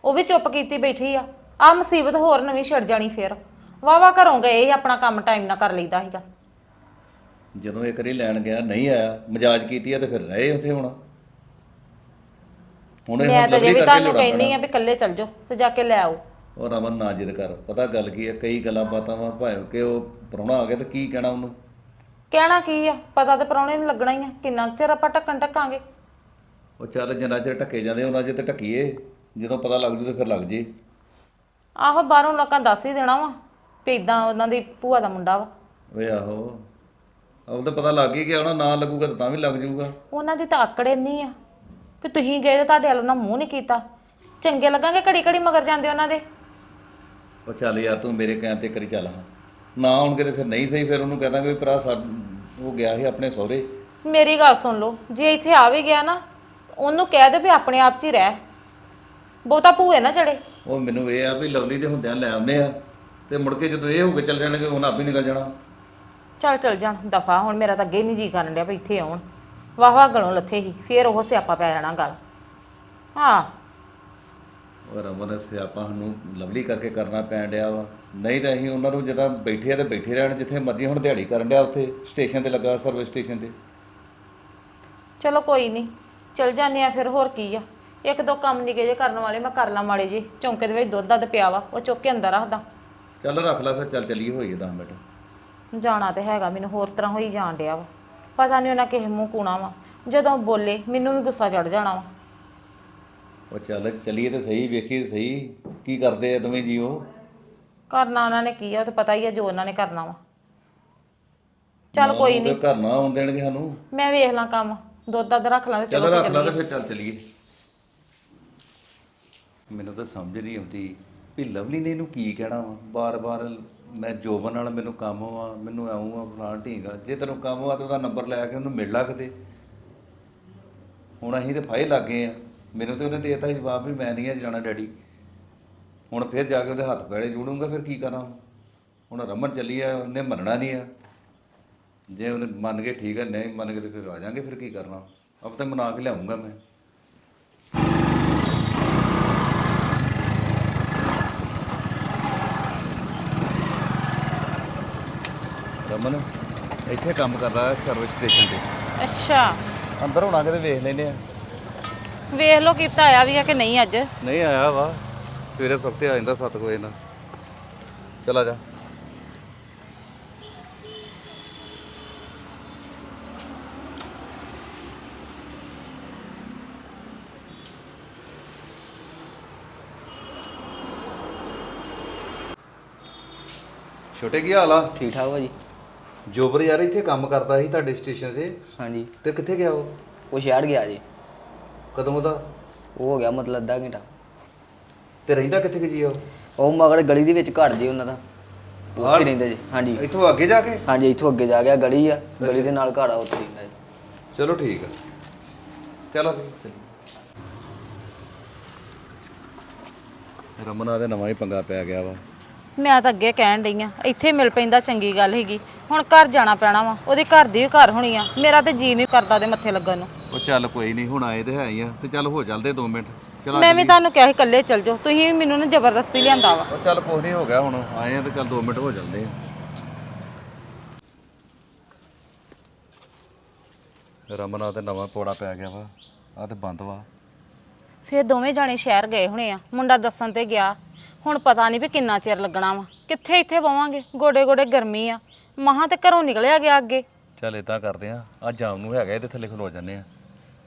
ਉਹ ਵੀ ਚੁੱਪ ਕੀਤੀ ਬੈਠੀ ਆ। ਆ ਮੁਸੀਬਤ ਹੋਰ ਨਵੀਂ ਛਿੜ ਜਾਣੀ ਫੇਰ। ਵਾਵਾ ਘਰੋਂ ਗਏ ਸੀ, ਆਪਣਾ ਕੰਮ ਟਾਈਮ ਨਾਲ ਕਰ ਲਈਦਾ ਸੀਗਾ। ਜਦੋਂ ਇੱਕ ਵਾਰੀ ਲੈਣ ਗਿਆ ਨਹੀਂ ਆਇਆ ਮਜਾਜ ਕੀਤੀ ਆ ਤੇ ਫਿਰ ਰਹੇ ਉੱਥੇ ਹੁਣ। ਹੁਣ ਇਹ ਮੈਂ ਤਾਂ ਜੇ ਲਵਲੀ ਵੀ ਕਰਕੇ ਤੁਹਾਨੂੰ ਲੋੜਾਂ ਕਹਿੰਨੀ ਆ ਵੀ ਇਕੱਲੇ ਚੱਲ ਜਾਓ ਤੇ ਜਾ ਕੇ ਲੈ ਆਓ। ਉਹ ਰਮਨ ਨਾ ਜਿੱਦ ਕਰ ਪਤਾ ਗੱਲ ਕੀ ਹੈ ਕਈ ਗੱਲਾਂ ਬਾਤਾਂ ਵਾ ਭਾਵੇਂ ਕਿ ਉਹ ਪ੍ਰਾਹੁਣਾ ਆ ਗਿਆ ਤੇ ਕੀ ਕਹਿਣਾ ਉਹਨੂੰ? ਕਹਿਣਾ ਕੀ ਆ? ਪਤਾ ਤੇ ਪਰੌਣੇ ਨੂੰ ਲੱਗਣਾ ਹੀ ਆ ਕਿੰਨਾ ਕੁ ਚਿਰ ਆਪਾਂ ਟੱਕਣ ਟੱਕਾਂਗੇ ਉਹ ਚੱਲ ਜਿੰਨਾ ਚਿਰ ਢੱਕੇ ਜਾਂਦੇ ਉਹਨਾਂ ਚਿਰ ਤੇ ਢੱਕੀਏ। ਜਦੋਂ ਪਤਾ ਲੱਗ ਜੂ ਤੇ ਫਿਰ ਲੱਗ ਜੇ। ਆਹੋ ਬਾਹਰੋਂ ਲੋਕਾਂ ਦੱਸ ਹੀ ਦੇਣਾ ਵਾ ਵੀ ਇਦਾਂ ਉਹਨਾਂ ਦੀ ਭੂਆ ਦਾ ਮੁੰਡਾ ਵਾ। ਓਏ ਆਹੋ ਉਹ ਤਾਂ ਪਤਾ ਲੱਗ ਹੀ ਗਿਆ ਉਹਨਾਂ ਨਾ ਲੱਗੂਗਾ ਤਾਂ ਤਾਂ ਵੀ ਲੱਗ ਜਾਊਗਾ ਉਹਨਾਂ ਦੀ ਤਾਂ ਆਕੜ ਇੰਨੀ ਆ ਕਿ ਤੁਸੀਂ ਗਏ ਤਾਂ ਤੁਹਾਡੇ ਵੱਲ ਉਹਨਾਂ ਮੂੰਹ ਨਹੀਂ ਕੀਤਾ। ਚੰਗੇ ਲੱਗਾਂਗੇ ਘੜੀ ਘੜੀ ਮਗਰ ਜਾਂਦੇ ਉਹਨਾਂ ਦੇ। ਉਹ ਚੱਲ ਯਾਰ ਤੂੰ ਮੇਰੇ ਕਹਿਣ ਤੇ ਕਰੀ ਚੱਲ ਹਾਂ। ਨਾ ਆਉਣਗੇ ਤੇ ਫਿਰ ਨਹੀਂ ਸਹੀ ਫਿਰ ਉਹਨੂੰ ਕਹਿ ਦਾਂਗੇ ਵੀ ਭਰਾ ਸਾ ਉਹ ਗਿਆ ਸੀ ਆਪਣੇ ਸਹੁਰੇ। ਮੇਰੀ ਗੱਲ ਸੁਣ ਲਓ ਜੇ ਇੱਥੇ ਆ ਵੀ ਗਿਆ ਨਾ ਉਹਨੂੰ ਕਹਿ ਦੇ ਵੀ ਆਪਣੇ ਆਪ 'ਚ ਹੀ ਰਹਿ। ਬਹੁਤਾ ਭੂਏ ਨਾ ਚੜੇ। ਉਹ ਮੈਨੂੰ ਇਹ ਆ ਵੀ ਲਵਲੀ ਦੇ ਹੁੰਦਿਆਂ ਲੈ ਆਉਂਦੇ ਆ ਤੇ ਮੁੜ ਕੇ ਜਦੋਂ ਇਹ ਹੋ ਕੇ ਚੱਲ ਜਾਣਗੇ ਉਹਨਾਂ ਆਪ ਹੀ ਨਿਕਲ ਜਾਣਾ। ਚੱਲ ਚੱਲ ਜਾਣ ਦਫਾ ਹੁਣ ਮੇਰਾ ਤਾਂ ਅੱਗੇ ਨਹੀਂ ਜੀ ਕਰਨ ਡਿਆ ਵੀ ਇੱਥੇ ਆਉਣ। ਵਾਹ ਵਾਹ ਗਲੋਂ ਲੱਥੇ ਹੀ ਫੇਰ ਉਹ ਸਿਆਪਾ ਪੈ ਜਾਣਾ ਗੱਲ। ਹਾਂ। ਉਹ ਰਮਨ ਸਿਆਪਾ ਸਾਨੂੰ ਲਵਲੀ ਕਰਕੇ ਕਰਨਾ ਪੈਣ ਡਿਆ ਵਾ। ਨਹੀਂ ਤਾਂ ਅਸੀਂ ਉਹਨਾਂ ਨੂੰ ਜਦੋਂ ਬੈਠੇ ਆ ਤੇ ਬੈਠੇ ਰਹਿਣ ਜਿੱਥੇ ਮਰਜ਼ੀ ਹੁਣ ਦਿਹਾੜੀ ਕਰਨ ਡਿਆ ਉੱਥੇ ਸਟੇਸ਼ਨ ਤੇ ਲੱਗਾ ਸਰਵਿਸ ਸਟੇਸ਼ਨ ਤੇ। ਚਲੋ ਕੋਈ ਨਹੀਂ ਚਲ ਜਾਂਦੇ ਆ ਫਿਰ ਹੋਰ ਕੀ ਆ? ਇੱਕ ਦੋ ਕੰਮ ਨਿੱਕੇ ਜੇ ਕਰਨ ਵਾਲੇ ਮੈਂ ਕਰ ਲਾਂ ਮਾੜੇ ਜੇ ਚੌਂਕੇ ਦੇ ਵਿੱਚ ਦੁੱਧ ਦੱਧ ਪਿਆ ਵਾ ਉਹ ਚੁੱਕ ਕੇ ਅੰਦਰ ਰੱਖਦਾ। ਚੱਲ ਰੱਖ ਲੈ ਫਿਰ ਚੱਲ ਚੱਲੀਏ ਹੋਈਏ 10 ਮਿੰਟ। ਜਾਣਾ ਤੇ ਹੈਗਾ ਮੈਨੂੰ ਹੋਰ ਤਰ੍ਹਾਂ ਹੋਈ ਜਾਣ ਡਿਆ ਵਾ। ਪਤਾ ਨਹੀਂ ਉਹਨਾਂ ਕਿਸੇ ਮੂੰਹ ਕੂਣਾ ਵਾ। ਜਦੋਂ ਬੋਲੇ ਮੈਨੂੰ ਵੀ ਗੁੱਸਾ ਚੜ ਜਾਣਾ ਵਾ। ਉਹ ਚੱਲ ਚੱਲੀਏ ਤੇ ਸਹੀ ਵੇਖੀਏ ਸਹੀ ਕੀ ਕਰਦੇ ਆ ਦੋਵੇਂ ਜੀਓ। ਕਰਨਾ ਉਹਨਾਂ ਨੇ ਕੀ ਆ ਉਹ ਤਾਂ ਪਤਾ ਹੀ ਆ ਜੋ ਉਹਨਾਂ ਨੇ ਕਰਨਾ ਵਾ। ਚੱਲ ਕੋਈ ਉਹ ਤੇ ਘਰ ਨਾ ਆਉਣ ਦੇਣਗੇ ਸਾਨੂੰ। ਮੈਂ ਵੇਖ ਲਾਂ ਕੰਮ। ਦੁੱਧ ਦੱਧ ਰੱਖ ਲਾਂ ਤੇ ਚੱਲ ਚਲੋ ਰੱਖ ਲਾ ਤੇ ਫਿਰ ਚੱਲ ਚੱਲੀਏ। ਮੈਨੂੰ ਤਾਂ ਸਮਝ ਨਹੀਂ ਆਉਂਦੀ ਵੀ ਲਵਲੀ ਨੇ ਇਹਨੂੰ ਕੀ ਕਹਿਣਾ ਵਾ? ਬਾਰ-ਬਾਰ ਮੈਂ ਜੋਬਨ ਨਾਲ ਮੈਨੂੰ ਕੰਮ ਵਾ ਮੈਨੂੰ ਆਉਂ ਆ ਫਲਾਣ ਢੀਂਗਾ ਜੇ ਤੈਨੂੰ ਕੰਮ ਵਾ ਤਾਂ ਉਹਦਾ ਨੰਬਰ ਲੈ ਕੇ ਉਹਨੂੰ ਮਿਲ ਲਾ ਕਿਤੇ ਹੁਣ ਅਸੀਂ ਤੇ ਫਾਇਲ ਲੱਗ ਗਏ ਆ। ਮੈਨੂੰ ਤੇ ਉਹਨੇ ਦੇਤਾ ਸੀ ਜਵਾਬ ਵੀ ਮੈਂ ਨਹੀਂ ਆ ਜਾਣਾ ਡੈਡੀ। ਹੁਣ ਫਿਰ ਜਾ ਕੇ ਉਹਦੇ ਹੱਥ ਪੈੜੇ ਜੋੜੂੰਗਾ ਫਿਰ ਕੀ ਕਰਾਂ? ਹੁਣ ਰਮਨ ਚੱਲੀ ਆ ਉਹਨੇ ਮੰਨਣਾ ਨਹੀਂ ਆ। ਜੇ ਉਹਨੇ ਮੰਨ ਕੇ ਠੀਕ ਹੈ ਨਹੀਂ ਮੰਨ ਕੇ ਤੇ ਫਿਰ ਆ ਜਾਾਂਗੇ ਫਿਰ ਕੀ ਕਰਨਾ? ਅਬ ਤਾਂ ਮਨਾ ਕੇ ਲਿਆਉਂਗਾ ਮੈਂ। ਰਮਨ ਇੱਥੇ ਕੰਮ ਕਰਦਾ ਸਰਵਿਸ ਸਟੇਸ਼ਨ ਤੇ। ਅੱਛਾ। ਅੰਦਰ ਹੋਣਾ ਕਿਤੇ ਵੇਖ ਲੈਨੇ ਆ। ਵੇਖ ਲਓ ਕੀਤਾ ਆਇਆ ਵੀ ਆ ਕਿ ਨਹੀਂ ਅੱਜ। ਨਹੀਂ ਆਇਆ ਵਾ। ਸਵੇਰੇ ਸੁਖਤੇ ਆ ਜਾਂਦਾ 7 ਵਜੇ ਨਾਲ। ਚਲਾ ਜਾ। ਛੋਟੇ ਕੀ ਹਾਲ ਆ? ਠੀਕ ਠਾਕ ਭਾਜੀ। ਜੋਬਰ ਯਾਰ ਇੱਥੇ ਕੰਮ ਕਰਦਾ ਸੀ ਤੁਹਾਡੇ ਸਟੇਸ਼ਨ ਤੇ। ਹਾਂਜੀ। ਤੇ ਕਿੱਥੇ ਗਿਆ ਉਹ? ਉਹ ਸ਼ਹਿਰ ਗਿਆ ਜੀ। ਕਦੋਂ ਉਹਦਾ? ਉਹ ਹੋ ਗਿਆ ਮਤਲਬ ਅੱਧਾ ਘੰਟਾ। ਤੇ ਰਹਿੰਦਾ ਕਿੱਥੇ ਕਿ ਜੀ ਉਹ? ਉਹ ਮਗਰ ਗਲੀ ਦੇ ਵਿੱਚ ਘਰ ਜੀ ਉਹਨਾਂ ਦਾ। ਉੱਥੇ ਰਹਿੰਦਾ ਜੀ ਹਾਂਜੀ। ਇੱਥੋਂ ਅੱਗੇ ਜਾ ਕੇ? ਹਾਂਜੀ ਇੱਥੋਂ ਅੱਗੇ ਜਾ ਗਿਆ ਗਲੀ ਆ। ਗਲੀ ਦੇ ਨਾਲ ਆ ਉੱਥੇ ਰਹਿੰਦਾ ਜੀ। ਚਲੋ ਠੀਕ ਆ। ਚਲੋ। ਰਮਨਾ ਦੇ ਨਵਾਂ ਹੀ ਪੰਗਾ ਪੈ ਗਿਆ ਵਾ। ਮੈਂ ਤਾਂ ਅੱਗੇ ਕਹਿਣ ਡਈ ਆ ਇੱਥੇ ਮਿਲ ਪੈਂਦਾ ਚੰਗੀ ਗੱਲ ਹੈਗੀ। ਹੁਣ ਘਰ ਜਾਣਾ ਪੈਣਾ ਵਾ ਉਹਦੇ ਘਰ ਦੀ ਵੀ ਘਰ ਹੋਣੀ ਆ ਮੇਰਾ ਤੇ ਜੀ ਨਹੀਂ ਕਰਦਾ ਦੇ ਮੱਥੇ ਲੱਗਣ ਨੂੰ। ਉਹ ਚੱਲ ਕੋਈ ਨਹੀਂ ਹੁਣ ਆਏ ਤੇ ਹੈ ਹੀ ਆ ਤੇ ਚੱਲ ਹੋ ਚੱਲਦੇ 2 ਮਿੰਟ। ਚਲ ਮੈਂ ਵੀ ਤੁਹਾਨੂੰ ਕਿਹਾ ਸੀ ਇਕੱਲੇ ਚੱਲ ਜਾਓ ਤੁਸੀਂ ਵੀ ਮੈਨੂੰ ਨਾ ਜ਼ਬਰਦਸਤੀ ਲਿਆਂਦਾ ਵਾ। ਉਹ ਚੱਲ ਕੁਛ ਨਹੀਂ ਹੋ ਗਿਆ ਹੁਣ ਆਏ ਆ ਤੇ ਚੱਲ 2 ਮਿੰਟ ਹੋ ਜਾਂਦੇ ਆ। ਰਮਨਾ ਤੇ ਨਵਾਂ ਪੋੜਾ ਪੈ ਗਿਆ ਵਾ ਆ ਤੇ ਬੰਦ ਵਾ। ਫਿਰ ਦੋਵੇਂ ਜਾਣੇ ਸ਼ਹਿਰ ਗਏ ਹੋਣੇ ਆ। ਮੁੰਡਾ ਦੱਸਣ ਤੇ ਗਿਆ ਹੁਣ ਪਤਾ ਨਹੀਂ ਵੀ ਕਿੰਨਾ ਚਿਰ ਲੱਗਣਾ ਵਾ। ਕਿੱਥੇ ਇੱਥੇ ਬਵਾਂਗੇ? ਗੋਡੇ ਗੋਡੇ ਗਰਮੀ ਆ। ਮਹਾਂ ਤੇ ਘਰੋਂ ਨਿਕਲਿਆ ਗਿਆ ਅੱਗੇ। ਚੱਲ ਇਦਾਂ ਕਰਦੇ ਆ ਆ ਜਾਮ ਨੂੰ ਹੈਗਾ ਇਹਦੇ ਥੱਲੇ ਖਲੋ ਜਾਂਦੇ ਆ।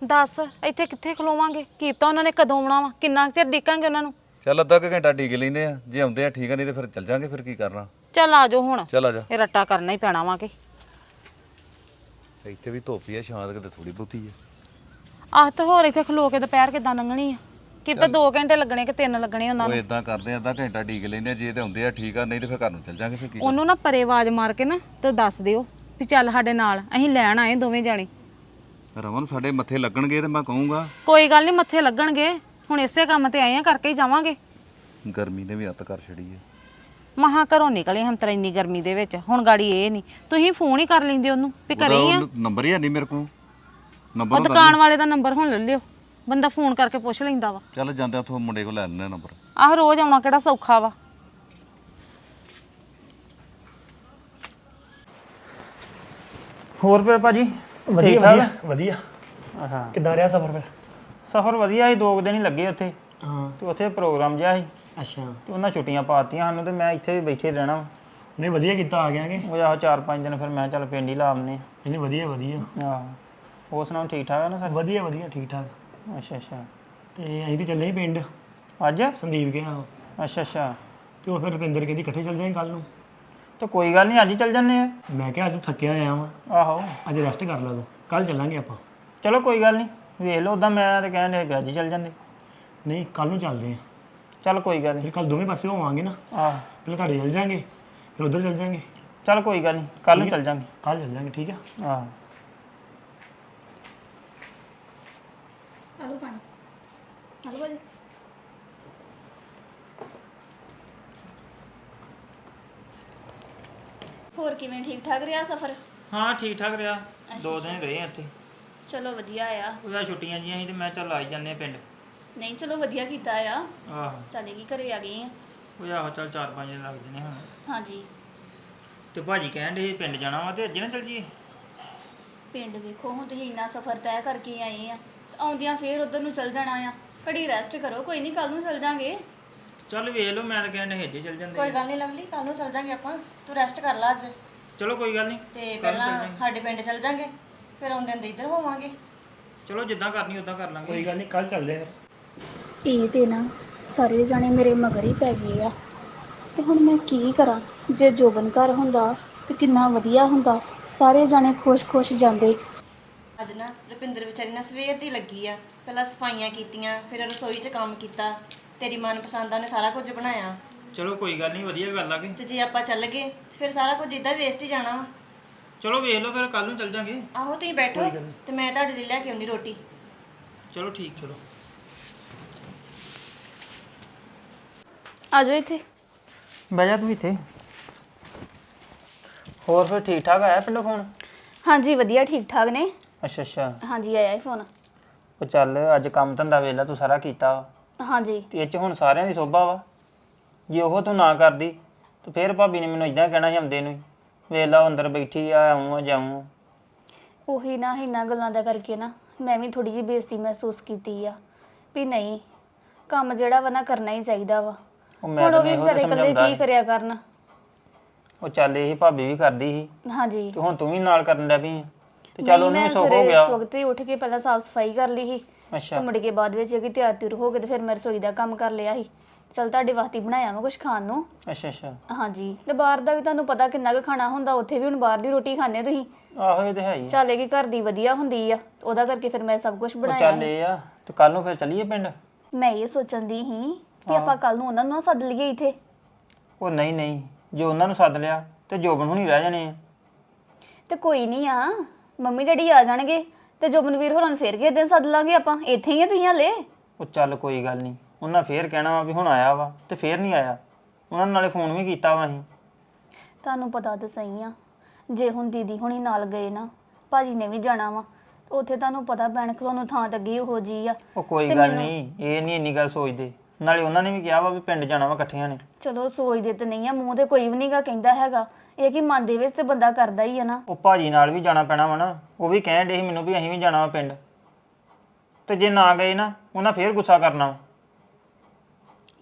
ਦੱਸ ਇੱਥੇ ਕਿੱਥੇ ਖਲੋਵਾਂਗੇ? ਕੀਤਾ ਉਹਨਾਂ ਨੇ ਕਦੋਂ ਆਉਣਾ ਵਾ? ਕਿੰਨਾ ਕੁ ਚਿਰ ਡਿੱਕਾਂਗੇ ਉਹਨਾਂ ਨੂੰ? ਚੱਲ ਅੱਧਾ ਕੁ ਘੰਟਾ ਡੀਕ ਲੈਨੇ ਆ। ਜੇ ਆਉਂਦੇ ਆ ਠੀਕ ਆ ਨਹੀਂ ਤੇ ਫਿਰ ਚੱਲ ਜਾਾਂਗੇ ਫਿਰ ਕੀ ਕਰਨਾ? ਚੱਲ ਆ ਜਾਓ ਹੁਣ। ਚੱਲ ਆ ਜਾ। ਇਹ ਰੱਟਾ ਕਰਨਾ ਹੀ ਪੈਣਾ ਵਾ ਕਿ ਇੱਥੇ ਵੀ ਧੁੱਪ ਹੀ ਆ ਸ਼ਾਂਤ ਕਿਤੇ ਥੋੜੀ ਬਹੁਤੀ ਆ। ਆਹ ਤਾਂ ਹੋਰ ਇੱਥੇ ਖਲੋ ਕੇ ਦੁਪਹਿਰ ਕਿੱਦਾਂ ਲੰਘਣੀ ਆ? ਕਿ ਤਾਂ 2 ਘੰਟੇ ਲੱਗਣੇ ਕਿ 3 ਲੱਗਣੇ ਉਹਨਾਂ ਉਹ ਨੂੰ? ਇਦਾਂ ਕਰਦੇ ਆ ਅੱਧਾ ਘੰਟਾ ਲੈਨੇ ਆ ਜੇ ਤੇ ਆਉਂਦੇ ਆ ਠੀਕ ਆ ਨਹੀਂ ਤੇ ਫਿਰ ਘਰ ਨੂੰ ਚੱਲ ਜਾਾਂਗੇ ਫਿਰ ਕੀ ਉਹਨੂੰ ਨਾ ਪਰੇ ਆਵਾਜ਼ ਮਾਰ ਕੇ ਨਾ ਤੇ ਦੱਸ ਦਿਓ ਵੀ ਚੱਲ ਸਾਡੇ ਨਾਲ ਅਸੀਂ ਲੈਣ ਆਏ ਦੋਵੇਂ ਜਾਣੇ। ਰਮਨ ਸਾਡੇ ਮੱਥੇ ਲੱਗਣਗੇ ਤੇ ਮੈਂ ਕਹੂੰਗਾ। ਕੋਈ ਗੱਲ ਨਹੀਂ ਮੱਥੇ ਲੱਗਣਗੇ। ਹੁਣ ਇਸੇ ਕੰਮ ਤੇ ਆਏ ਆ ਕਰਕੇ ਹੀ ਜਾਵਾਂਗੇ। ਗਰਮੀ ਨੇ ਵੀ ਅੱਤ ਕਰ ਛੜੀ ਹੈ ਮਹਾ ਘਰੋਂ ਨਿਕਲੇ ਹਮ ਤਰ ਇੰਨੀ ਗਰਮੀ ਦੇ ਵਿੱਚ ਹੁਣ ਗਾੜੀ ਇਹ ਨਹੀਂ। ਤੁਸੀਂ ਫੋਨ ਹੀ ਕਰ ਲੈਂਦੇ ਉਹਨੂੰ ਵੀ ਘਰੇ ਹੀ ਆ। ਨੰਬਰ ਹੀ ਨਹੀਂ ਮੇਰੇ ਕੋਲ। ਨੰਬਰ ਉਹ ਦੁਕਾਨ ਵਾਲੇ ਦਾ ਨੰਬਰ ਹੁਣ ਲੈ ਲਿਓ। ਬੰਦਾ ਫੋਨ ਕਰਕੇ ਪੁੱਛ ਲੈਂਦਾ ਵਾ। ਚੱਲ ਜਾਂਦੇ ਉਥੋਂ ਮੁੰਡੇ ਕੋਲ ਲੈ ਲੈਣੇ ਨੰਬਰ। ਆਹ ਰੋਜ਼ ਆਉਣਾ ਕਿਹੜਾ ਸੌਖਾ ਵਾ। ਹੋਰ ਫਿਰ ਭਾਜੀ? ਵਧੀਆ ਵਧੀਆ ਵਧੀਆ। ਆਹਾ। ਕਿੱਦਾਂ ਰਿਹਾ ਸਫ਼ਰ ਫਿਰ? ਸਫ਼ਰ ਵਧੀਆ ਸੀ ਦੋ ਕੁ ਦਿਨ ਹੀ ਲੱਗੇ ਉੱਥੇ। ਹਾਂ। ਤੇ ਉੱਥੇ ਪ੍ਰੋਗਰਾਮ ਜਿਹਾ ਸੀ। ਅੱਛਾ। ਤੇ ਉਹਨਾਂ ਛੁੱਟੀਆਂ ਪਾਤੀਆਂ ਸਾਨੂੰ ਤੇ ਮੈਂ ਇੱਥੇ ਵੀ ਬੈਠੇ ਰਹਿਣਾ ਵਾ। ਨਹੀਂ ਵਧੀਆ ਕੀਤਾ ਆ ਗਿਆ ਕਿ? ਉਹ ਆਹ ਚਾਰ ਪੰਜ ਦਿਨ ਫਿਰ ਮੈਂ ਚੱਲ ਪਿੰਡ ਹੀ ਲਾ ਆਉਂਦੇ ਨਹੀਂ ਵਧੀਆ ਵਧੀਆ। ਆਹ। ਹੋਰ ਸੁਣਾਓ ਠੀਕ ਠਾਕ ਆ ਨਾ ਸਰ? ਵਧੀਆ ਵਧੀਆ ਠੀਕ ਠਾਕ। ਅੱਛਾ ਅੱਛਾ। ਤੇ ਅਸੀਂ ਤੇ ਚੱਲੇ ਸੀ ਪਿੰਡ। ਅੱਜ? ਸੰਦੀਪ ਗਿਆ। ਅੱਛਾ ਅੱਛਾ। ਤੇ ਉਹ ਫਿਰ ਰੁਪਿੰਦਰ ਕਹਿੰਦੀ ਇਕੱਠੇ ਚੱਲ ਜਾਈਂ ਕੱਲ ਨੂੰ। ਤੇ ਕੋਈ ਗੱਲ ਨਹੀਂ ਅੱਜ ਹੀ ਚੱਲ ਜੰਨੇ ਆ। ਮੈਂ ਕਿਹਾ ਅੱਜ ਥੱਕਿਆ ਆਇਆ ਵਾਂ। ਆਹੋ। ਅੱਜ ਰੈਸਟ ਕਰ ਲਾ ਤੂੰ। ਕੱਲ ਚੱਲਾਂਗੇ ਆਪਾਂ। ਚਲੋ ਕੋਈ ਗੱਲ ਨਹੀਂ ਵੇਖ ਲਓ ਉਦਾਂ ਮੈਂ ਤੇ ਕਹਿਣ ਦੇ ਅੱਜ ਹੀ ਚੱਲ ਜਾਂਦੇ। ਨਹੀਂ ਕੱਲ ਨੂੰ ਚੱਲਦੇ ਆ। ਚਲ ਕੋਈ ਗੱਲ ਨਹੀਂ ਫਿਰ ਕੱਲ ਦੋਵੇਂ ਪਾਸੇ ਹੋਵਾਂਗੇ ਨਾ। ਆਹ। ਪਹਿਲਾਂ ਤੁਹਾਡੇ ਚੱਲ ਜਾਾਂਗੇ ਫਿਰ ਉਧਰ ਚੱਲ ਜਾਾਂਗੇ। ਚਲ ਕੋਈ ਗੱਲ ਨਹੀਂ ਕੱਲ ਨੂੰ ਚੱਲ ਜਾਂਗੇ। ਕੱਲ ਚੱਲ ਜਾਾਂਗੇ ਠੀਕ ਆ। ਆਹ। ਆਲੂ ਪਾਣੀ। ਆਲੂ ਭਾਜੀ। ਹੋਰ ਕਿਵੇਂ ਠੀਕ ਠਾਕ ਰਿਹਾ ਸਫ਼ਰ? ਹਾਂ ਠੀਕ ਠਾਕ ਰਿਹਾ। ਦੋ ਦਿਨ ਰਹੇ ਆ ਇੱਥੇ। ਚਲੋ ਵਧੀਆ ਆ। ਉਹ ਆ ਛੁੱਟੀਆਂ ਜੀਆਂ ਸੀ ਤੇ ਮੈਂ ਚੱਲ ਆਈ ਜਾਂਦੇ ਆ ਪਿੰਡ। ਨਹੀਂ ਚਲੋ ਵਧੀਆ ਕੀਤਾ ਆ। ਆਹੋ। ਚੱਲੇ ਕੀ ਘਰੇ ਆ ਗਏ ਆ। ਉਹ ਆਹੋ ਚੱਲ ਚਾਰ ਪੰਜ ਦਿਨ ਲੱਗ ਜਣੇ ਹੁਣ। ਹਾਂਜੀ। ਤੇ ਭਾਜੀ ਕਹਿਣ ਦੇ ਪਿੰਡ ਜਾਣਾ ਵਾ ਤੇ ਅੱਜ ਨਾ ਚੱਲ ਜੀਏ ਪਿੰਡ ਵੇਖੋ ਹੁਣ ਤੁਸੀਂ ਇੰਨਾ ਸਫ਼ਰ ਤੈਅ ਕਰਕੇ ਆਏ ਆ। ਆਉਂਦਿਆਂ ਫੇਰ ਉਧਰ ਨੂੰ ਚੱਲ ਜਾਣਾ ਆ। ਘੜੀ ਰੈਸਟ ਕਰੋ ਕੋਈ ਨਹੀਂ ਕੱਲ ਨੂੰ ਚੱਲ ਜਾਾਂਗੇ। ਚੱਲ ਵੇਖ ਲਓ ਮੈਂ ਤਾਂ ਕਹਿਣ ਦੇ ਹੇਜੇ ਚੱਲ ਜਾਂਦੇ ਕੋਈ ਗੱਲ ਨਹੀਂ ਲਵਲੀ ਕੱਲ ਨੂੰ ਚੱਲ ਜਾਾਂਗੇ ਆਪਾਂ। ਤੂੰ ਰੈਸਟ ਕਰ ਲੈ ਅੱਜ। ਚਲੋ ਕੋਈ ਗੱਲ ਨਹੀਂ ਤੇ ਪਹਿਲਾਂ ਸਾਡੇ ਪਿੰਡ ਚੱਲ ਜਾਾਂਗੇ ਫਿਰ ਆਉਂਦੇ ਹੁੰਦੇ ਇੱਧਰ ਹੋਵਾਂਗੇ। ਚਲੋ ਜਿੱਦਾਂ ਕਰਨੀ ਉਦਾਂ ਕਰ ਲਾਂਗੇ। ਕੋਈ ਗੱਲ ਨਹੀਂ ਕੱਲ ਚੱਲਦੇ ਆ ਫਿਰ। ਇਹ ਤੇ ਨਾ ਸਾਰੇ ਜਾਣੇ ਮੇਰੇ ਮਗਰ ਹੀ ਪੈ ਗਏ ਆ। ਤੇ ਹੁਣ ਮੈਂ ਕੀ ਕਰਾਂ? ਜੇ ਜੋਬਨ ਘਰ ਹੁੰਦਾ ਤੇ ਕਿੰਨਾ ਵਧੀਆ ਹੁੰਦਾ। ਸਾਰੇ ਜਾਣੇ ਖੁਸ਼-ਖੁਸ਼ ਜਾਂਦੇ। ਅੱਜ ਨਾ ਰੁਪਿੰਦਰ ਵਿਚਾਰੀ ਨਾ ਸਵੇਰ ਦੀ ਲੱਗੀ ਆ ਪਹਿਲਾਂ ਸਫਾਈਆਂ ਕੀਤੀਆਂ ਫਿਰ ਰਸੋਈ 'ਚ ਕੰਮ ਕੀਤਾ ਤੇਰੀ ਮਨਪਸੰਦ ਦਾ ਨੇ ਸਾਰਾ ਕੁਝ ਬਣਾਇਆ। ਚਲੋ ਕੋਈ ਗੱਲ ਨਹੀਂ ਵਧੀਆ ਗੱਲ ਆ ਤੇ ਜੇ ਆਪਾਂ ਚੱਲ ਗਏ ਤੇ ਫਿਰ ਸਾਰਾ ਕੁਝ ਇਦਾਂ ਵੇਸਟ ਹੀ ਜਾਣਾ ਵਾ। ਚਲੋ ਵੇਖ ਲਓ ਫਿਰ ਕੱਲ ਨੂੰ ਚੱਲ ਜਾਂਗੇ। ਆਹੋ ਤੁਸੀਂ ਬੈਠੋ ਤੇ ਮੈਂ ਤੁਹਾਡੇ ਲਈ ਲੈ ਕੇ ਆਉਂਦੀ ਰੋਟੀ। ਚਲੋ ਠੀਕ ਚਲੋ। ਆ ਜਾਓ ਇੱਥੇ। ਬਹਿ ਜਾ ਤੂੰ ਇੱਥੇ। ਹੋਰ ਫਿਰ ਠੀਕ ਠਾਕ ਆਇਆ ਪਿੰਡੋਂ ਫੋਨ? ਹਾਂਜੀ ਵਧੀਆ ਠੀਕ ਠਾਕ ਨੇ। ਅੱਛਾ ਅੱਛਾ। ਹਾਂਜੀ ਆਇਆ ਹੀ ਫੋਨ। ਉਹ ਚੱਲ ਅੱਜ ਕੰਮ ਧੰਦਾ ਵੇਲਾ ਤੂੰ ਸਾਰਾ ਕੀਤਾ ਵਾ। ਹਾਂਜੀ। ਤੇ ਇਹ ਚ ਹੁਣ ਸਾਰਿਆਂ ਦੀ ਸੋਭਾ ਵਾ। ਜੇ ਉਹ ਤੂੰ ਨਾ ਕਰਦੀ ਤੇ ਫਿਰ ਭਾਬੀ ਨੇ ਮੈਨੂੰ ਇਦਾਂ ਕਹਿਣਾ ਸੀ ਆਉਂਦੇ ਨੂੰ ਵੇਲਾ ਅੰਦਰ ਬੈਠੀ ਆ ਆਉਂ ਆ ਜਾਉਂ ਉਹੀ ਨਾ ਇਹਨਾਂ ਗੱਲਾਂ ਦਾ ਕਰਕੇ ਨਾ ਮੈਂ ਵੀ ਥੋੜੀ ਜਿਹੀ ਬੇਇੱਜ਼ਤੀ ਮਹਿਸੂਸ ਕੀਤੀ ਆ ਵੀ ਨਹੀਂ ਕੰਮ ਜਿਹੜਾ ਵਾ ਨਾ ਕਰਨਾ ਹੀ ਚਾਹੀਦਾ ਵਾ। ਉਹ ਮੈਂ ਹੁਣ ਉਹ ਵੀ ਵਿਚਾਰੇ ਇਕੱਲੇ ਕੀ ਕਰਿਆ ਕਰਨ। ਉਹ ਚੱਲ ਇਹ ਭਾਬੀ ਵੀ ਕਰਦੀ ਸੀ। ਹਾਂਜੀ। ਤੇ ਹੁਣ ਤੂੰ ਵੀ ਨਾਲ ਕਰਨ ਲੱਗ ਪਈ ਆਂ। ਤੇ ਚੱਲ ਉਹਨੂੰ ਵੀ ਸੁੱਖ ਹੋ ਗਿਆ। ਹੀ ਉੱਠ ਕੇ ਪਹਿਲਾਂ ਸਾਫ਼ ਸਫ਼ਾਈ ਕਰ ਲਈ ਸੀ ਅੱਛਾ। ਤੇ ਮੁੜ ਕੇ ਬਾਅਦ ਵਿੱਚ ਇਹ ਕਿ ਤਿਆਰ ਤਿਉਰ ਹੋ ਗਏ ਤੇ ਫਿਰ ਮੈਂ ਰਸੋਈ ਦਾ ਕੰਮ ਕਰ ਲਿਆ ਸੀ। ਚਲ ਤੁਹਾਡੇ ਵਾਸਤੇ ਹੀ ਬਣਾਇਆ ਮੈਂ ਕੁਝ ਖਾਣ ਨੂੰ। ਅੱਛਾ ਅੱਛਾ। ਹਾਂਜੀ ਤੇ ਬਾਹਰ ਦਾ ਵੀ ਤੁਹਾਨੂੰ ਪਤਾ ਕਿੰਨਾ ਕੁ ਖਾਣਾ ਹੁੰਦਾ ਉੱਥੇ ਵੀ ਹੁਣ ਬਾਹਰ ਦੀ ਰੋਟੀ ਖਾਂਦੇ ਤੁਸੀਂ। ਆਹੋ ਇਹ ਤੇ ਹੈ ਹੀ ਆ। ਚੱਲੇ ਕਿ ਘਰ ਦੀ ਵਧੀਆ ਹੁੰਦੀ ਆ ਉਹਦਾ ਕਰਕੇ ਫਿਰ ਮੈਂ ਸਭ ਕੁਝ ਉਹ ਬਣਾਇਆ ਚੱਲ ਇਹ ਆ ਤੇ ਕੱਲ ਨੂੰ ਫਿਰ ਚੱਲੀਏ ਪਿੰਡ? ਮੈਂ ਇਹ ਸੋਚਣ ਦੀ ਸੀ ਕਿ ਆਪਾਂ ਕੱਲ ਨੂੰ ਉਹਨਾਂ ਨੂੰ ਨਾ ਸੱਦ ਲਈਏ ਇੱਥੇ। ਉਹ ਨਹੀਂ ਨਹੀਂ ਜੇ ਉਹਨਾਂ ਨੂੰ ਸੱਦ ਲਿਆ ਤੇ ਜੋਬਨ ਹੁਣੀ ਰਹਿ ਜਾਣੇ ਆ। ਤੇ ਕੋਈ ਨਹੀਂ ਆ। ਮੰਮੀ ਡੈਡੀ ਆ ਜਾਣਗੇ ਤੇ ਜੋਬਨਵੀਰ ਹੋਰਾਂ ਨੂੰ ਫੇਰ ਕਿਸੇ ਦਿਨ ਸੱਦ ਲਾਂਗੇ ਆਪਾਂ। ਇੱਥੇ ਹੀ ਆ ਤੁਸੀਂ ਹਲੇ? ਉਹ ਚੱਲ ਕੋਈ ਗੱਲ ਨਹੀਂ। ਉਹਨਾਂ ਫੇਰ ਕਹਿਣਾ ਵਾ ਵੀ ਹੁਣ ਆਇਆ ਵਾ ਤੇ ਫੇਰ ਨਹੀਂ ਆਇਆ। ਉਹਨਾਂ ਨੇ ਨਾਲੇ ਫੋਨ ਵੀ ਕੀਤਾ ਵਾ ਅਸੀਂ। ਤੁਹਾਨੂੰ ਪਤਾ ਤਾਂ ਸਹੀ ਆ। ਜੇ ਹੁਣ ਦੀਦੀ ਹੁਣੀ ਨਾਲ ਗਏ ਨਾ ਭਾਜੀ ਨੇ ਵੀ ਜਾਣਾ ਵਾ ਉੱਥੇ ਤੁਹਾਨੂੰ ਪਤਾ ਬੈਣ ਖਲੋਨੂੰ ਥਾਂ ਲੱਗੀ ਉਹੋ ਜੀ ਆ। ਉਹ ਕੋਈ ਤੇ ਗੱਲ ਨਹੀਂ ਇਹ ਨਹੀਂ ਇੰਨੀ ਗੱਲ ਸੋਚਦੇ। ਨਾਲੇ ਉਹਨਾਂ ਨੇ ਵੀ ਕਿਹਾ ਵਾ ਵੀ ਪਿੰਡ ਜਾਣਾ ਵਾ ਇਕੱਠਿਆਂ ਨੇ। ਚਲੋ ਸੋਚਦੇ ਤੇ ਨਹੀਂ ਆ ਮੂੰਹ ਤੇ ਕੋਈ ਵੀ ਨਹੀਂਗਾ ਕਹਿੰਦਾ ਹੈਗਾ। ਇਹ ਕਿ ਮਨ ਦੇ ਵਿੱਚ ਤੇ ਬੰਦਾ ਕਰਦਾ ਹੀ ਆ ਨਾ। ਉਹ ਭਾਜੀ ਨਾਲ ਵੀ ਜਾਣਾ ਪੈਣਾ ਵਾ ਨਾ ਉਹ ਵੀ ਕਹਿਣ ਡੇ ਸੀ ਮੈਨੂੰ ਵੀ ਅਸੀਂ ਵੀ ਜਾਣਾ ਵਾ ਪਿੰਡ। ਤੇ ਜੇ ਨਾ ਗਏ ਨਾ ਉਹਨਾਂ ਫੇਰ ਗੁੱਸਾ ਕਰਨਾ ਵਾ।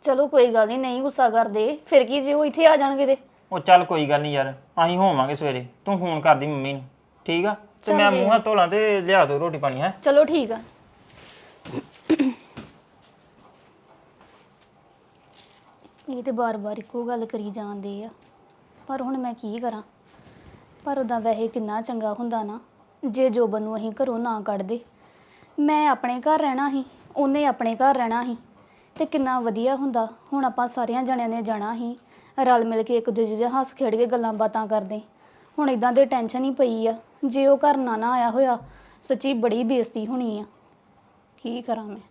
ਚਲੋ ਕੋਈ ਗੱਲ ਨਹੀਂ ਨਹੀਂ ਗੁੱਸਾ ਕਰਦੇ ਫਿਰ ਕੀ ਜੇ ਉਹ ਇੱਥੇ ਆ ਜਾਣਗੇ ਤੇ। ਉਹ ਚੱਲ ਕੋਈ ਗੱਲ ਨਹੀਂ ਯਾਰ ਅਸੀਂ ਹੋਵਾਂਗੇ ਸਵੇਰੇ ਤੂੰ ਫੋਨ ਕਰਦੀ ਮੰਮੀ ਨੂੰ ਠੀਕ ਆ? ਤੇ ਮੈਂ। ਮੂੰਹ ਧੋਲਾਂ ਤੇ ਲਿਆ ਦੋ ਰੋਟੀ ਪਾਣੀ ਹੈ? ਚਲੋ ਠੀਕ ਆ। ਇਹ ਤੇ ਬਾਰ-ਬਾਰ ਇੱਕੋ ਗੱਲ ਕਰੀ ਜਾਂਦੇ ਆ। ਪਰ ਹੁਣ ਮੈਂ ਕੀ ਕਰਾਂ? ਪਰ ਉਹਦਾ ਵੈਸੇ ਕਿੰਨਾ ਚੰਗਾ ਹੁੰਦਾ ਨਾ, ਜੇ ਜੋਬਨ ਨੂੰ ਅਸੀਂ ਘਰੋਂ ਨਾ ਕੱਢਦੇ ਮੈਂ ਆਪਣੇ ਘਰ ਰਹਿਣਾ ਸੀ, ਉਹਨੇ ਆਪਣੇ ਘਰ ਰਹਿਣਾ ਸੀ। ਤੇ ਕਿੰਨਾ ਵਧੀਆ ਹੁੰਦਾ, ਹੁਣ ਆਪਾਂ ਸਾਰਿਆਂ ਜਣਿਆਂ ਨੇ ਜਾਣਾ ਸੀ। ਰਲ ਮਿਲ ਕੇ ਇੱਕ ਦੂਜੇ ਦੇ ਹੱਸ ਖੇਡ ਕੇ ਗੱਲਾਂ ਬਾਤਾਂ ਕਰਦੇ। ਹੁਣ ਇਦਾਂ ਦੇ ਟੈਨਸ਼ਨ ਹੀ ਪਈ ਆ, ਜੇ ਉਹ ਘਰ ਨਾ ਨਾ ਆਇਆ ਹੋਇਆ, ਸੱਚੀ ਬੜੀ ਬੇਇੱਜ਼ਤੀ ਹੋਣੀ ਆ। ਕੀ ਕਰਾਂ ਮੈਂ?